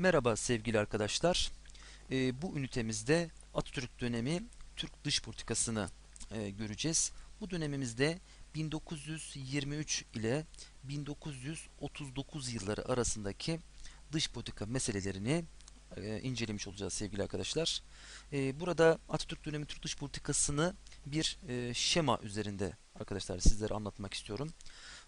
Merhaba sevgili arkadaşlar. Ee, bu ünitemizde Atatürk dönemi Türk dış politikasını e, göreceğiz. Bu dönemimizde 1923 ile 1939 yılları arasındaki dış politika meselelerini e, incelemiş olacağız sevgili arkadaşlar. E, burada Atatürk dönemi Türk dış politikasını bir e, şema üzerinde arkadaşlar sizlere anlatmak istiyorum.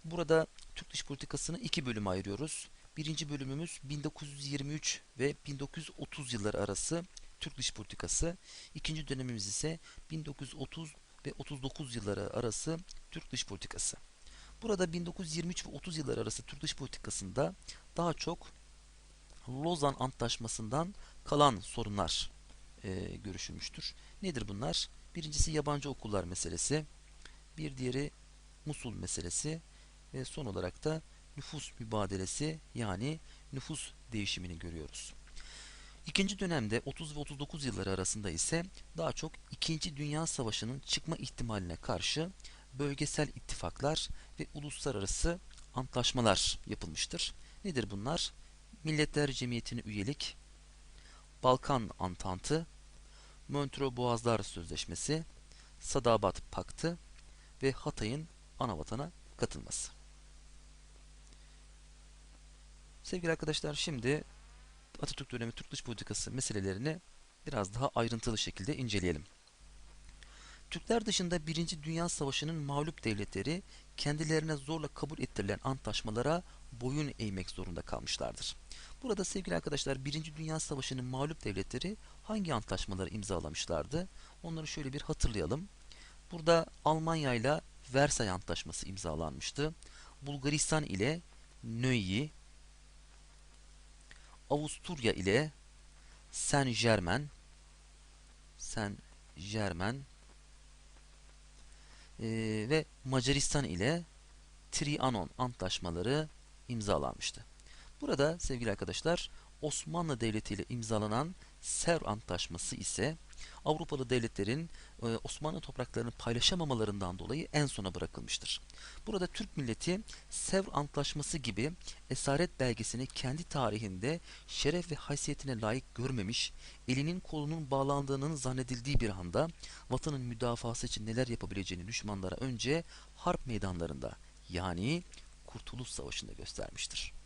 Burada Türk dış politikasını iki bölüme ayırıyoruz. Birinci bölümümüz 1923 ve 1930 yılları arası Türk dış politikası. İkinci dönemimiz ise 1930 ve 39 yılları arası Türk dış politikası. Burada 1923 ve 30 yılları arası Türk dış politikasında daha çok Lozan Antlaşması'ndan kalan sorunlar e, görüşülmüştür. Nedir bunlar? Birincisi yabancı okullar meselesi, bir diğeri Musul meselesi ve son olarak da nüfus mübadelesi yani nüfus değişimini görüyoruz. İkinci dönemde 30 ve 39 yılları arasında ise daha çok 2. Dünya Savaşı'nın çıkma ihtimaline karşı bölgesel ittifaklar ve uluslararası antlaşmalar yapılmıştır. Nedir bunlar? Milletler Cemiyeti'ne üyelik, Balkan Antantı, Montreux Boğazlar Sözleşmesi, Sadabat Paktı ve Hatay'ın anavatana katılması. Sevgili arkadaşlar şimdi Atatürk dönemi Türk dış politikası meselelerini biraz daha ayrıntılı şekilde inceleyelim. Türkler dışında Birinci Dünya Savaşı'nın mağlup devletleri kendilerine zorla kabul ettirilen antlaşmalara boyun eğmek zorunda kalmışlardır. Burada sevgili arkadaşlar Birinci Dünya Savaşı'nın mağlup devletleri hangi antlaşmaları imzalamışlardı? Onları şöyle bir hatırlayalım. Burada Almanya ile Versay Antlaşması imzalanmıştı. Bulgaristan ile Nöyi, Avusturya ile Saint Germain Saint Germain e, ve Macaristan ile Trianon antlaşmaları imzalanmıştı. Burada sevgili arkadaşlar Osmanlı Devleti ile imzalanan Sevr Antlaşması ise Avrupalı devletlerin e, Osmanlı topraklarını paylaşamamalarından dolayı en sona bırakılmıştır. Burada Türk milleti Sevr Antlaşması gibi esaret belgesini kendi tarihinde şeref ve haysiyetine layık görmemiş, elinin kolunun bağlandığının zannedildiği bir anda vatanın müdafası için neler yapabileceğini düşmanlara önce harp meydanlarında yani Kurtuluş Savaşı'nda göstermiştir.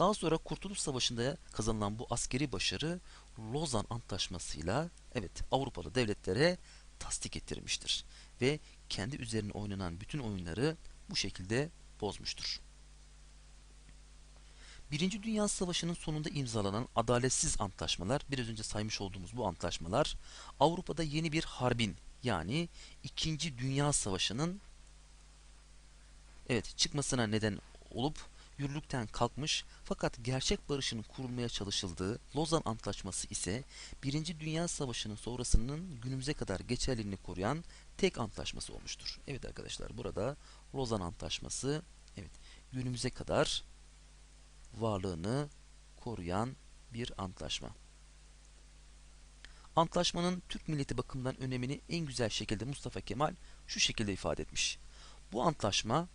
Daha sonra Kurtuluş Savaşı'nda kazanılan bu askeri başarı Lozan Antlaşması'yla evet Avrupalı devletlere tasdik ettirmiştir ve kendi üzerine oynanan bütün oyunları bu şekilde bozmuştur. Birinci Dünya Savaşı'nın sonunda imzalanan adaletsiz antlaşmalar, biraz önce saymış olduğumuz bu antlaşmalar, Avrupa'da yeni bir harbin yani İkinci Dünya Savaşı'nın evet çıkmasına neden olup yürürlükten kalkmış fakat gerçek barışın kurulmaya çalışıldığı Lozan Antlaşması ise Birinci Dünya Savaşı'nın sonrasının günümüze kadar geçerliliğini koruyan tek antlaşması olmuştur. Evet arkadaşlar burada Lozan Antlaşması evet günümüze kadar varlığını koruyan bir antlaşma. Antlaşmanın Türk milleti bakımından önemini en güzel şekilde Mustafa Kemal şu şekilde ifade etmiş. Bu antlaşma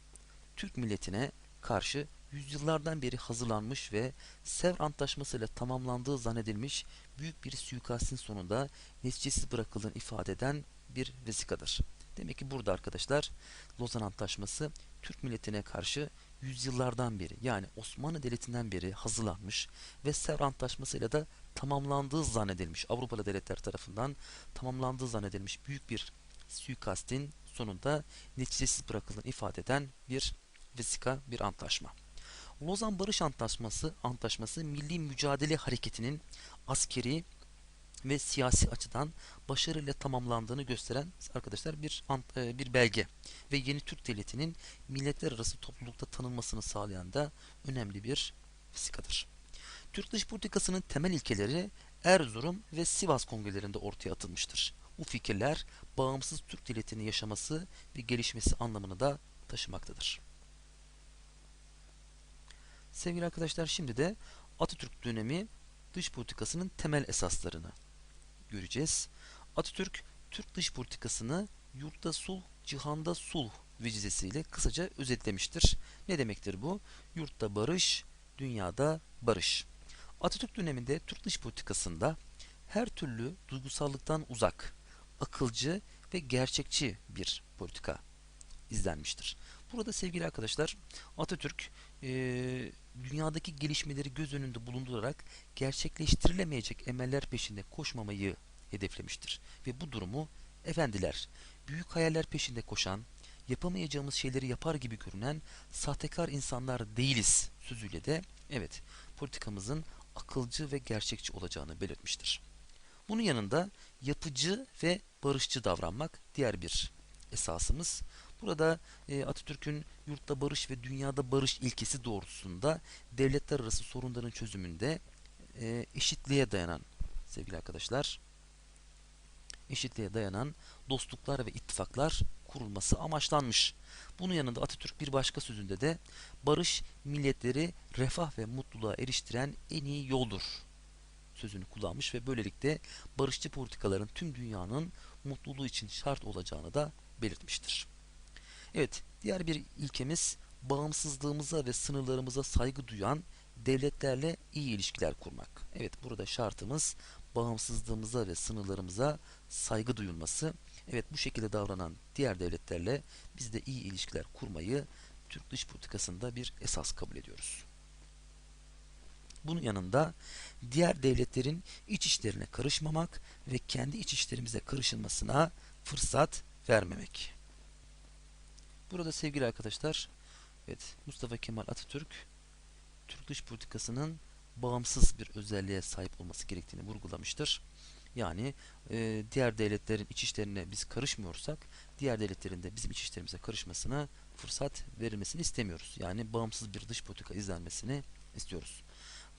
Türk milletine karşı yüzyıllardan beri hazırlanmış ve Sevr Antlaşması ile tamamlandığı zannedilmiş büyük bir suikastin sonunda neticesiz bırakıldığını ifade eden bir vesikadır. Demek ki burada arkadaşlar Lozan Antlaşması Türk milletine karşı yüzyıllardan beri yani Osmanlı Devleti'nden beri hazırlanmış ve Sevr Antlaşması ile de tamamlandığı zannedilmiş Avrupalı devletler tarafından tamamlandığı zannedilmiş büyük bir suikastin sonunda neticesiz bırakıldığını ifade eden bir vesika, bir antlaşma. Lozan Barış Antlaşması, Antlaşması Milli Mücadele Hareketi'nin askeri ve siyasi açıdan başarıyla tamamlandığını gösteren arkadaşlar bir e, bir belge ve yeni Türk devletinin milletler arası toplulukta tanınmasını sağlayan da önemli bir vesikadır. Türk dış politikasının temel ilkeleri Erzurum ve Sivas kongrelerinde ortaya atılmıştır. Bu fikirler bağımsız Türk devletinin yaşaması ve gelişmesi anlamını da taşımaktadır. Sevgili arkadaşlar şimdi de Atatürk dönemi dış politikasının temel esaslarını göreceğiz. Atatürk Türk dış politikasını yurtta sulh, cihanda sulh vecizesiyle kısaca özetlemiştir. Ne demektir bu? Yurtta barış, dünyada barış. Atatürk döneminde Türk dış politikasında her türlü duygusallıktan uzak, akılcı ve gerçekçi bir politika izlenmiştir. Burada sevgili arkadaşlar Atatürk e, dünyadaki gelişmeleri göz önünde bulundurarak gerçekleştirilemeyecek emeller peşinde koşmamayı hedeflemiştir. Ve bu durumu efendiler, büyük hayaller peşinde koşan, yapamayacağımız şeyleri yapar gibi görünen sahtekar insanlar değiliz sözüyle de evet politikamızın akılcı ve gerçekçi olacağını belirtmiştir. Bunun yanında yapıcı ve barışçı davranmak diğer bir esasımız. Burada e, Atatürk'ün yurtta barış ve dünyada barış ilkesi doğrultusunda devletler arası sorunların çözümünde e, eşitliğe dayanan sevgili arkadaşlar eşitliğe dayanan dostluklar ve ittifaklar kurulması amaçlanmış. Bunun yanında Atatürk bir başka sözünde de barış milletleri refah ve mutluluğa eriştiren en iyi yoldur sözünü kullanmış ve böylelikle barışçı politikaların tüm dünyanın mutluluğu için şart olacağını da belirtmiştir. Evet, diğer bir ilkemiz bağımsızlığımıza ve sınırlarımıza saygı duyan devletlerle iyi ilişkiler kurmak. Evet, burada şartımız bağımsızlığımıza ve sınırlarımıza saygı duyulması. Evet, bu şekilde davranan diğer devletlerle biz de iyi ilişkiler kurmayı Türk dış politikasında bir esas kabul ediyoruz. Bunun yanında diğer devletlerin iç işlerine karışmamak ve kendi iç işlerimize karışılmasına fırsat vermemek. Burada sevgili arkadaşlar, evet Mustafa Kemal Atatürk Türk dış politikasının bağımsız bir özelliğe sahip olması gerektiğini vurgulamıştır. Yani e, diğer devletlerin iç işlerine biz karışmıyorsak, diğer devletlerin de bizim iç işlerimize karışmasına fırsat verilmesini istemiyoruz. Yani bağımsız bir dış politika izlenmesini istiyoruz.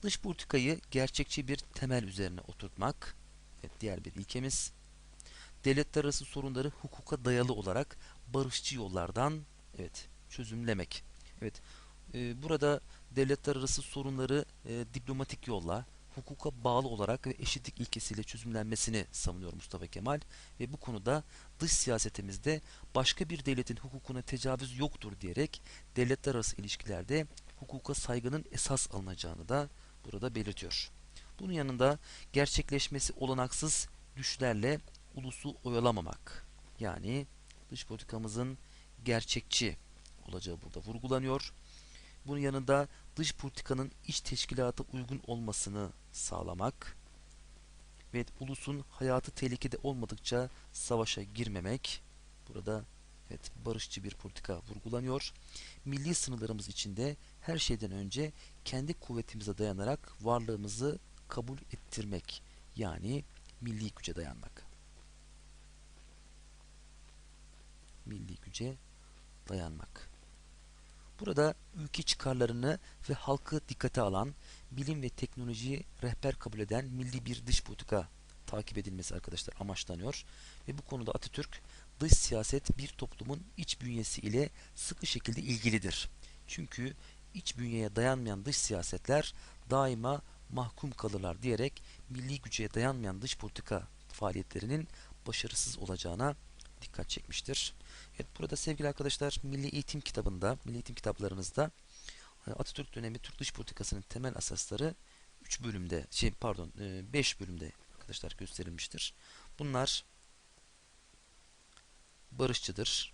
Dış politikayı gerçekçi bir temel üzerine oturtmak, evet, diğer bir ilkemiz. Devletler arası sorunları hukuka dayalı olarak barışçı yollardan evet çözümlemek. Evet, e, burada devletler arası sorunları e, diplomatik yolla, hukuka bağlı olarak ve eşitlik ilkesiyle çözümlenmesini savunuyor Mustafa Kemal ve bu konuda dış siyasetimizde başka bir devletin hukukuna tecavüz yoktur diyerek devletler arası ilişkilerde hukuka saygının esas alınacağını da burada belirtiyor. Bunun yanında gerçekleşmesi olanaksız düşlerle ulusu oyalamamak yani dış politikamızın gerçekçi olacağı burada vurgulanıyor. Bunun yanında dış politikanın iç teşkilata uygun olmasını sağlamak ve ulusun hayatı tehlikede olmadıkça savaşa girmemek. Burada evet barışçı bir politika vurgulanıyor. Milli sınırlarımız içinde her şeyden önce kendi kuvvetimize dayanarak varlığımızı kabul ettirmek. Yani milli güce dayanmak. Milli güce dayanmak. Burada ülke çıkarlarını ve halkı dikkate alan, bilim ve teknolojiyi rehber kabul eden milli bir dış politika takip edilmesi arkadaşlar amaçlanıyor. Ve bu konuda Atatürk dış siyaset bir toplumun iç bünyesi ile sıkı şekilde ilgilidir. Çünkü iç bünyeye dayanmayan dış siyasetler daima mahkum kalırlar diyerek milli güce dayanmayan dış politika faaliyetlerinin başarısız olacağına dikkat çekmiştir. Evet burada sevgili arkadaşlar Milli Eğitim kitabında, Milli Eğitim kitaplarınızda e, Atatürk dönemi Türk dış politikasının temel asasları 3 bölümde, şey pardon 5 e, bölümde arkadaşlar gösterilmiştir. Bunlar barışçıdır,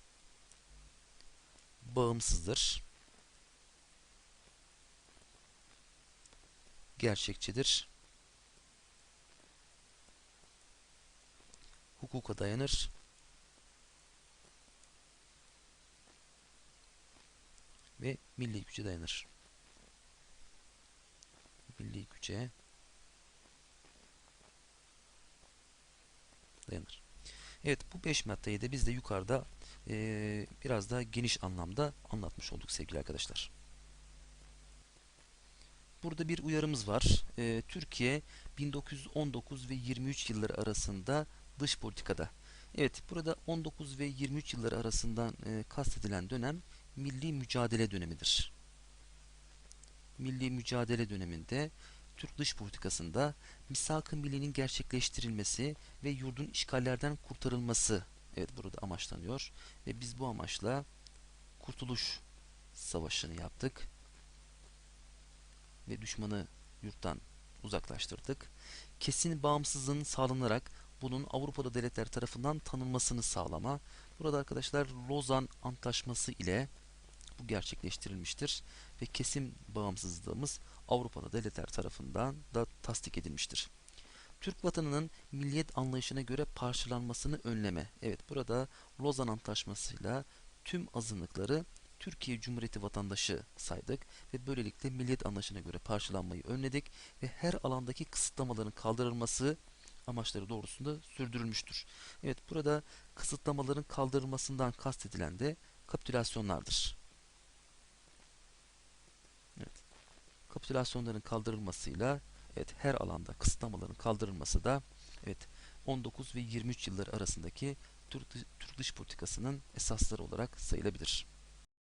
bağımsızdır, gerçekçidir, hukuka dayanır ve milli güce dayanır. Milli güce dayanır. Evet bu 5 maddeyi de biz de yukarıda e, biraz daha geniş anlamda anlatmış olduk sevgili arkadaşlar. Burada bir uyarımız var. E, Türkiye 1919 ve 23 yılları arasında dış politikada. Evet burada 19 ve 23 yılları arasından e, kastedilen dönem milli mücadele dönemidir. Milli mücadele döneminde Türk dış politikasında misak-ı millinin gerçekleştirilmesi ve yurdun işgallerden kurtarılması evet burada amaçlanıyor ve biz bu amaçla Kurtuluş Savaşı'nı yaptık. ve düşmanı yurttan uzaklaştırdık. Kesin bağımsızlığın sağlanarak bunun Avrupa'da devletler tarafından tanınmasını sağlama. Burada arkadaşlar Lozan Antlaşması ile bu gerçekleştirilmiştir ve kesin bağımsızlığımız Avrupa'da devletler tarafından da tasdik edilmiştir. Türk vatanının milliyet anlayışına göre parçalanmasını önleme. Evet burada Lozan Antlaşması'yla tüm azınlıkları Türkiye Cumhuriyeti vatandaşı saydık ve böylelikle milliyet anlayışına göre parçalanmayı önledik ve her alandaki kısıtlamaların kaldırılması amaçları doğrusunda sürdürülmüştür. Evet burada kısıtlamaların kaldırılmasından kastedilen de kapitülasyonlardır. Kapitülasyonların kaldırılmasıyla evet her alanda kısıtlamaların kaldırılması da evet 19 ve 23 yılları arasındaki Türk, dış politikasının esasları olarak sayılabilir.